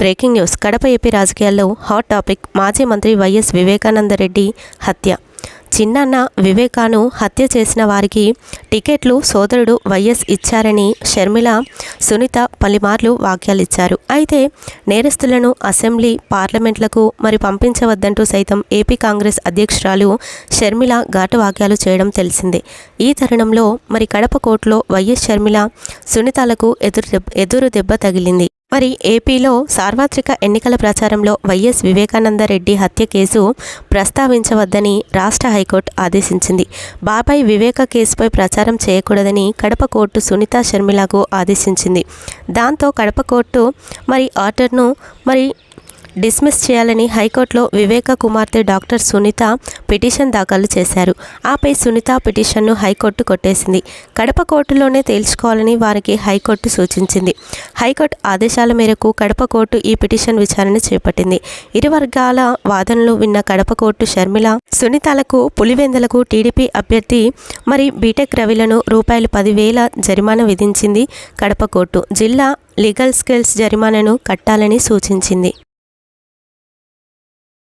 Breaking news. Kadapa AP రాజకీయాల్లో hot topic మాజీ మంత్రి వైఎస్ వివేకానందరెడ్డి హత్య. చిన్నన్న వివేకాను హత్య చేసిన వారికి టికెట్లు సోదరుడు వైఎస్ ఇచ్చారని షర్మిల సునీత పలుమార్లు వ్యాఖ్యలిచ్చారు. అయితే నేరస్తులను అసెంబ్లీ పార్లమెంట్లకు మరి పంపించవద్దంటూ సైతం ఏపీ కాంగ్రెస్ అధ్యక్షురాలు షర్మిల ఘాటు వాక్యాలు చేయడం తెలిసిందే. ఈ తరుణంలో మరి కడప కోర్టులో వైఎస్ షర్మిల సునీతలకు ఎదురు దెబ్బ ఎదురు దెబ్బ తగిలింది. మరి ఏపీలో సార్వత్రిక ఎన్నికల ప్రచారంలో వైఎస్ వివేకానందరెడ్డి హత్య కేసు ప్రస్తావించవద్దని రాష్ట్ర హైకోర్టు ఆదేశించింది. బాబాయ్ వివేక కేసుపై ప్రచారం చేయకూడదని కడప కోర్టు సునీత షర్మిలకు ఆదేశించింది. దాంతో కడప కోర్టు మరి ఆర్డర్ను మరి డిస్మిస్ చేయాలని హైకోర్టులో వివేక కుమార్తె డాక్టర్ సునీత పిటిషన్ దాఖలు చేశారు. ఆపై సునీత పిటిషన్ను హైకోర్టు కొట్టేసింది. కడప కోర్టులోనే తేల్చుకోవాలని వారికి హైకోర్టు సూచించింది. హైకోర్టు ఆదేశాల మేరకు కడప కోర్టు ఈ పిటిషన్ విచారణ చేపట్టింది. ఇరు వర్గాల వాదనలు విన్న కడప కోర్టు షర్మిల సునీతలకు పులివెందులకు టీడీపీ అభ్యర్థి మరి బీటెక్ రవిలను రూపాయలు పదివేల జరిమానా విధించింది కడప కోర్టు. జిల్లా లీగల్ స్కిల్స్ జరిమానాను కట్టాలని సూచించింది.